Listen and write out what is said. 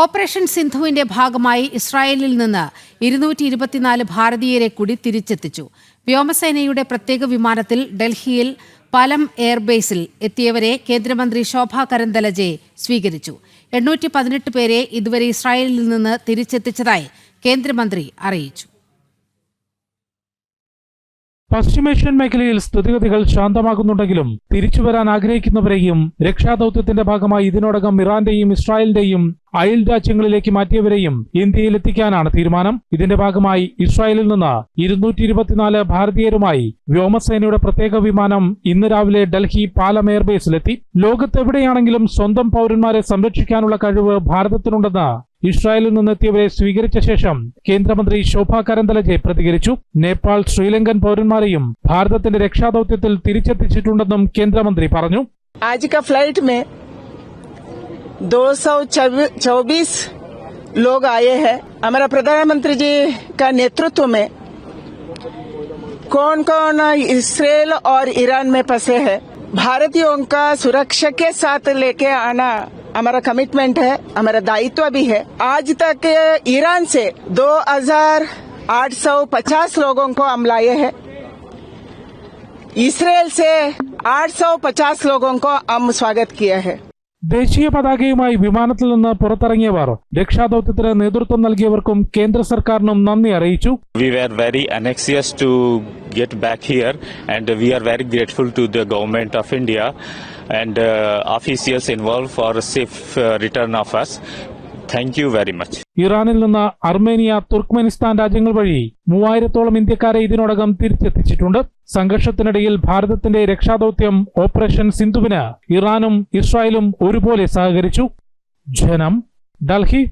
Operation സിന്ധുവിന്റെ ഭാഗമായി ഇസ്രായേലിൽ നിന്ന് ഇരുന്നൂറ്റി ഇരുപത്തിനാല് ഭാരതീയരെ കൂടി തിരിച്ചെത്തിച്ചു. വ്യോമസേനയുടെ പ്രത്യേക വിമാനത്തിൽ ഡൽഹിയിൽ പലം എയർബേസിൽ എത്തിയവരെ കേന്ദ്രമന്ത്രി ശോഭ കരന്തലജെ സ്വീകരിച്ചു. എണ്ണൂറ്റി പതിനെട്ട് പേരെ ഇതുവരെ ഇസ്രായേലിൽ നിന്ന് തിരിച്ചെത്തിച്ചതായി കേന്ദ്രമന്ത്രി അറിയിച്ചു. പശ്ചിമേഷ്യൻ മേഖലയിൽ സ്ഥിതിഗതികൾ ശാന്തമാകുന്നുണ്ടെങ്കിലും തിരിച്ചുവരാൻ ആഗ്രഹിക്കുന്നവരെയും രക്ഷാദൌത്യത്തിന്റെ ഭാഗമായി ഇതിനോടകം ഇറാന്റെയും ഇസ്രായേലിന്റെയും അയൽ രാജ്യങ്ങളിലേക്ക് മാറ്റിയവരെയും ഇന്ത്യയിൽ എത്തിക്കാനാണ് തീരുമാനം. ഇതിന്റെ ഭാഗമായി ഇസ്രായേലിൽ നിന്ന് ഇരുന്നൂറ്റി ഇരുപത്തിനാല് ഭാരതീയരുമായി വ്യോമസേനയുടെ പ്രത്യേക വിമാനം ഇന്ന് രാവിലെ ഡൽഹി പാലം എയർബേസിലെത്തി. ലോകത്തെവിടെയാണെങ്കിലും സ്വന്തം പൗരന്മാരെ സംരക്ഷിക്കാനുള്ള കഴിവ് ഭാരതത്തിനുണ്ടെന്ന് ഇസ്രായേലിൽ നിന്നെത്തിയവരെ സ്വീകരിച്ച ശേഷം കേന്ദ്രമന്ത്രി ശോഭ കരന്തലജെ പ്രതികരിച്ചു നേപ്പാൾ ശ്രീലങ്കൻ പൗരന്മാരെയും ഭാരതത്തിന്റെ രക്ഷാദൌത്യത്തിൽ തിരിച്ചെത്തിച്ചിട്ടുണ്ടെന്നും കേന്ദ്രമന്ത്രി പറഞ്ഞു आज का फ्लाइट में दो सौ चौबीस लोग आए हैं हमारा प्रधानमंत्री जी का नेतृत्व में कौन कौन इसराइल और ईरान में फंसे हैं भारतीयों का सुरक्षा के साथ लेके आना हमारा कमिटमेंट है हमारा दायित्व भी है। आज तक ईरान से 2,850 लोगों को हम लाए हैं। इसराइल से 850 लोगों को हम स्वागत किया है। ദേശീയ പതാകയുമായി വിമാനത്തിൽ നിന്ന് പുറത്തിറങ്ങിയവർ രക്ഷാദൌത്യത്തിന് നേതൃത്വം നൽകിയവർക്കും കേന്ദ്ര സർക്കാരിനും നന്ദി അറിയിച്ചു. We we are very anxious to get back here and we are very grateful to the government of India and officials involve for safe return of us return you very much. ഇറാനിൽ നിന്ന് Armenia Turkmenistan രാജ്യങ്ങൾ വഴി മൂവായിരത്തോളം ഇന്ത്യക്കാരെ ഇതിനോടകം തിരിച്ചെത്തിച്ചിട്ടുണ്ട് സംഘർഷത്തിനിടയിൽ ഭാരതത്തിന്റെ രക്ഷാദൌത്യം operation സിന്ധുവിന് ഇറാനും ഇസ്രായേലും ഒരുപോലെ സഹകരിച്ചു ജനം ഡൽഹി